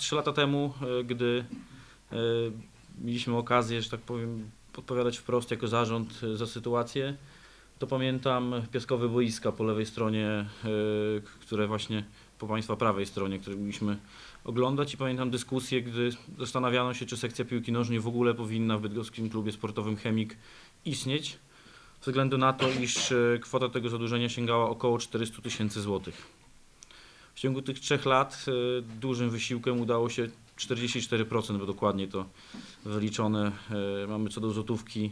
Trzy lata temu, e, gdy e, mieliśmy okazję, że tak powiem, odpowiadać wprost jako zarząd e, za sytuację, to pamiętam piaskowe boiska po lewej stronie, które właśnie po Państwa prawej stronie, które mieliśmy oglądać i pamiętam dyskusję, gdy zastanawiano się, czy sekcja piłki nożnej w ogóle powinna w bydgoskim klubie sportowym Chemik istnieć, ze względu na to, iż kwota tego zadłużenia sięgała około 400 tysięcy złotych. Ciągu tych trzech lat e, dużym wysiłkiem udało się 44%, bo dokładnie to wyliczone e, mamy co do złotówki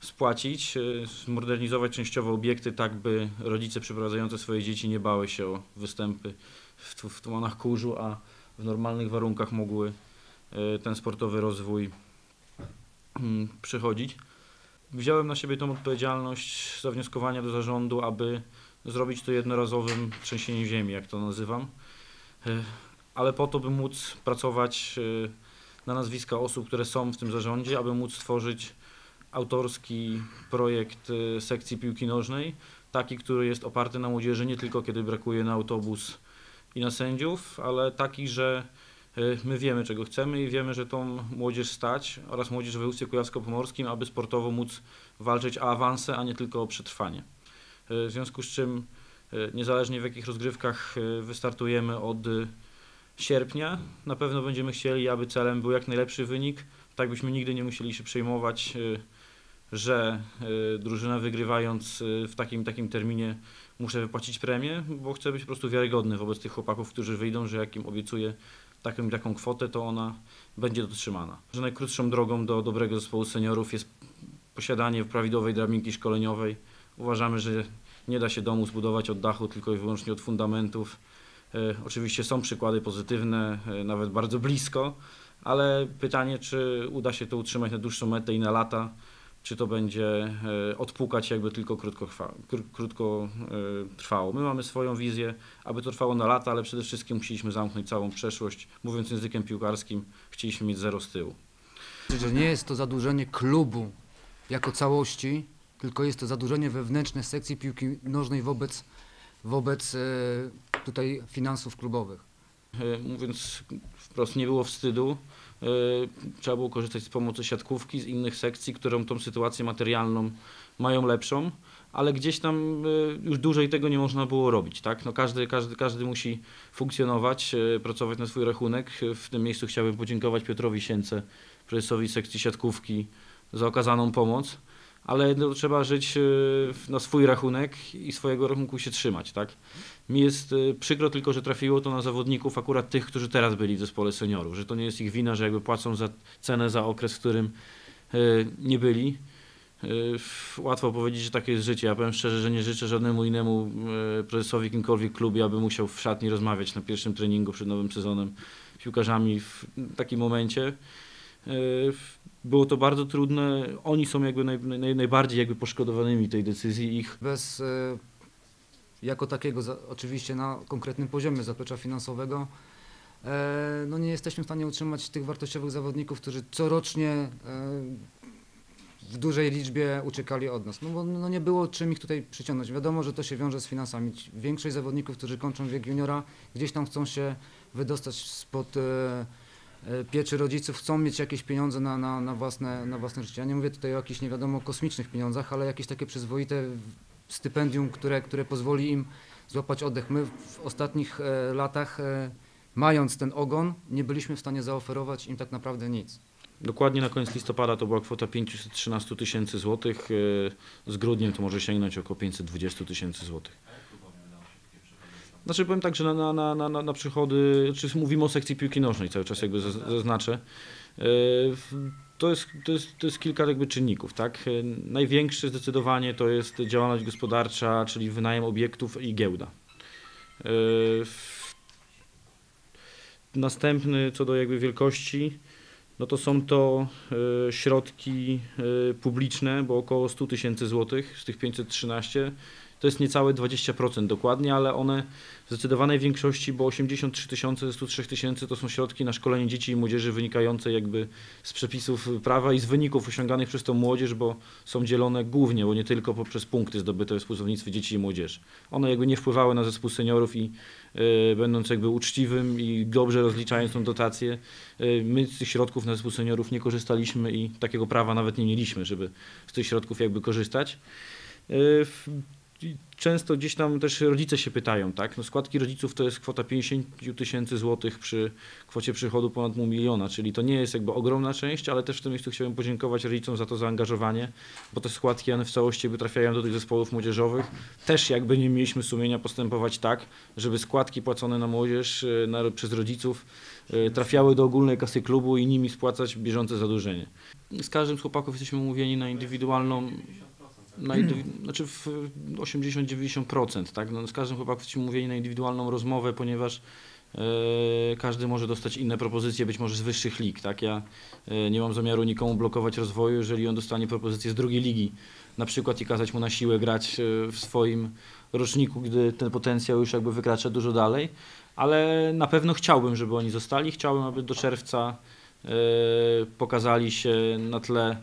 spłacić, e, zmodernizować częściowo obiekty tak, by rodzice przeprowadzający swoje dzieci nie bały się o występy w, w tumanach kurzu, a w normalnych warunkach mogły ten sportowy rozwój mm, przychodzić. Wziąłem na siebie tą odpowiedzialność zawnioskowania do zarządu, aby zrobić to jednorazowym trzęsieniem ziemi, jak to nazywam, E, ale po to, by móc pracować e, na nazwiska osób, które są w tym zarządzie, aby móc stworzyć autorski projekt e, sekcji piłki nożnej, taki, który jest oparty na młodzieży nie tylko kiedy brakuje na autobus i na sędziów, ale taki, że my wiemy czego chcemy i wiemy, że tą młodzież stać oraz młodzież w województwie kujawsko-pomorskim, aby sportowo móc walczyć o awanse, a nie tylko o przetrwanie. E, W związku z czym e, niezależnie w jakich rozgrywkach e, wystartujemy od sierpnia, na pewno będziemy chcieli, aby celem był jak najlepszy wynik, tak byśmy nigdy nie musieli się przejmować, że drużyna wygrywając w takim takim terminie muszę wypłacić premię, bo chcę być po prostu wiarygodny wobec tych chłopaków, którzy wyjdą, że jak im obiecuję taką i taką kwotę, to ona będzie dotrzymana. Że najkrótszą drogą do dobrego zespołu seniorów jest posiadanie prawidłowej drabinki szkoleniowej. Uważamy, że nie da się domu zbudować od dachu, tylko i wyłącznie od fundamentów. E, Oczywiście są przykłady pozytywne, e, nawet bardzo blisko, ale pytanie, czy uda się to utrzymać na dłuższą metę i na lata, czy to będzie e, odpukać jakby tylko krótko, krótko trwało. My mamy swoją wizję, aby to trwało na lata, ale przede wszystkim musieliśmy zamknąć całą przeszłość. Mówiąc językiem piłkarskim, chcieliśmy mieć zero z tyłu. Nie jest to zadłużenie klubu jako całości, tylko jest to zadłużenie wewnętrzne sekcji piłki nożnej wobec, wobec e, tutaj finansów klubowych. E, Mówiąc wprost, nie było wstydu. E, Trzeba było korzystać z pomocy siatkówki, z innych sekcji, którą tą sytuację materialną mają lepszą, ale gdzieś tam już dłużej tego nie można było robić. Tak? No każdy, każdy, każdy musi funkcjonować, pracować na swój rachunek. W tym miejscu chciałbym podziękować Piotrowi Sience, prezesowi sekcji siatkówki, za okazaną pomoc. Ale no, trzeba żyć e, na swój rachunek i swojego rachunku się trzymać. Tak? Mi jest e, przykro tylko, że trafiło to na zawodników akurat tych, którzy teraz byli w zespole seniorów, że to nie jest ich wina, że jakby płacą za cenę za okres, w którym e, nie byli. Łatwo powiedzieć, że takie jest życie. Ja powiem szczerze, że nie życzę żadnemu innemu prezesowi jakimkolwiek klubie, aby musiał w szatni rozmawiać na pierwszym treningu przed nowym sezonem z piłkarzami w takim momencie. E, Było to bardzo trudne. Oni są jakby naj, naj, najbardziej jakby poszkodowanymi tej decyzji. Ich Bez e, jako takiego, oczywiście na konkretnym poziomie zaplecza finansowego, e, no nie jesteśmy w stanie utrzymać tych wartościowych zawodników, którzy corocznie w dużej liczbie uciekali od nas. No bo no nie było czym ich tutaj przyciągnąć. Wiadomo, że to się wiąże z finansami. Większość zawodników, którzy kończą wiek juniora, gdzieś tam chcą się wydostać spod pieczy rodziców, chcą mieć jakieś pieniądze na, na, na, własne, na własne życie. Ja nie mówię tutaj o jakichś nie wiadomo kosmicznych pieniądzach, ale jakieś takie przyzwoite stypendium, które, które pozwoli im złapać oddech. My w ostatnich e, latach, e, mając ten ogon, nie byliśmy w stanie zaoferować im tak naprawdę nic. Dokładnie na koniec listopada to była kwota 513 tysięcy złotych. e, Z grudniem to może sięgnąć około 520 tysięcy złotych. Znaczy powiem tak, że na, na, na, na, przychody, czy mówimy o sekcji piłki nożnej cały czas jakby zaz- zaznaczę. E, To jest, to, jest, to jest kilka jakby czynników, tak? E, Największy zdecydowanie to jest działalność gospodarcza, czyli wynajem obiektów i giełda. E, Następny co do jakby wielkości, no to są to środki publiczne, bo około 100 tysięcy złotych z tych 513 to jest niecałe 20% dokładnie, ale one w zdecydowanej większości, bo 83 tysiące ze 103 tysięcy to są środki na szkolenie dzieci i młodzieży wynikające jakby z przepisów prawa i z wyników osiąganych przez tą młodzież, bo są dzielone głównie, bo nie tylko poprzez punkty zdobyte w współzawodnictwie dzieci i młodzieży. One jakby nie wpływały na zespół seniorów i e, będąc jakby uczciwym i dobrze rozliczając tą dotację. E, My z tych środków na zespół seniorów nie korzystaliśmy i takiego prawa nawet nie mieliśmy, żeby z tych środków jakby korzystać. I Często gdzieś tam też rodzice się pytają, tak? No składki rodziców to jest kwota 50 tysięcy złotych przy kwocie przychodu ponad pół miliona, czyli to nie jest jakby ogromna część, ale też w tym miejscu chciałbym podziękować rodzicom za to zaangażowanie, bo te składki one w całości jakby trafiają do tych zespołów młodzieżowych. Też jakby nie mieliśmy sumienia postępować tak, żeby składki płacone na młodzież e, na, przez rodziców e, trafiały do ogólnej kasy klubu i nimi spłacać bieżące zadłużenie. Z każdym z chłopaków jesteśmy umówieni na indywidualną na indywi- znaczy w 80-90%, tak? No, z każdym chłopakiem umówieni na indywidualną rozmowę, ponieważ e, każdy może dostać inne propozycje, być może z wyższych lig, tak? Ja e, nie mam zamiaru nikomu blokować rozwoju, jeżeli on dostanie propozycję z drugiej ligi, na przykład i kazać mu na siłę grać e, w swoim roczniku, gdy ten potencjał już jakby wykracza dużo dalej, ale na pewno chciałbym, żeby oni zostali, chciałbym, aby do czerwca pokazali się na tle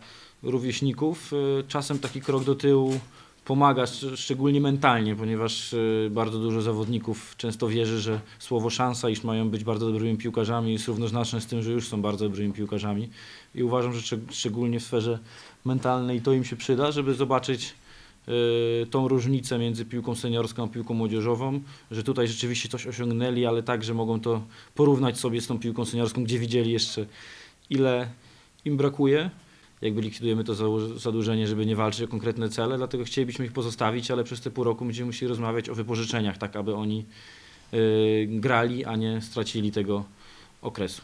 rówieśników. Y, Czasem taki krok do tyłu pomaga, szcz- szczególnie mentalnie, ponieważ y, bardzo dużo zawodników często wierzy, że słowo szansa, iż mają być bardzo dobrymi piłkarzami jest równoznaczne z tym, że już są bardzo dobrymi piłkarzami. I uważam, że szczeg- szczególnie w sferze mentalnej to im się przyda, żeby zobaczyć y, tą różnicę między piłką seniorską a piłką młodzieżową, że tutaj rzeczywiście coś osiągnęli, ale także mogą to porównać sobie z tą piłką seniorską, gdzie widzieli jeszcze ile im brakuje jakby likwidujemy to zadłużenie, żeby nie walczyć o konkretne cele, dlatego chcielibyśmy ich pozostawić, ale przez te pół roku będziemy musieli rozmawiać o wypożyczeniach, tak aby oni y, grali, a nie stracili tego okresu.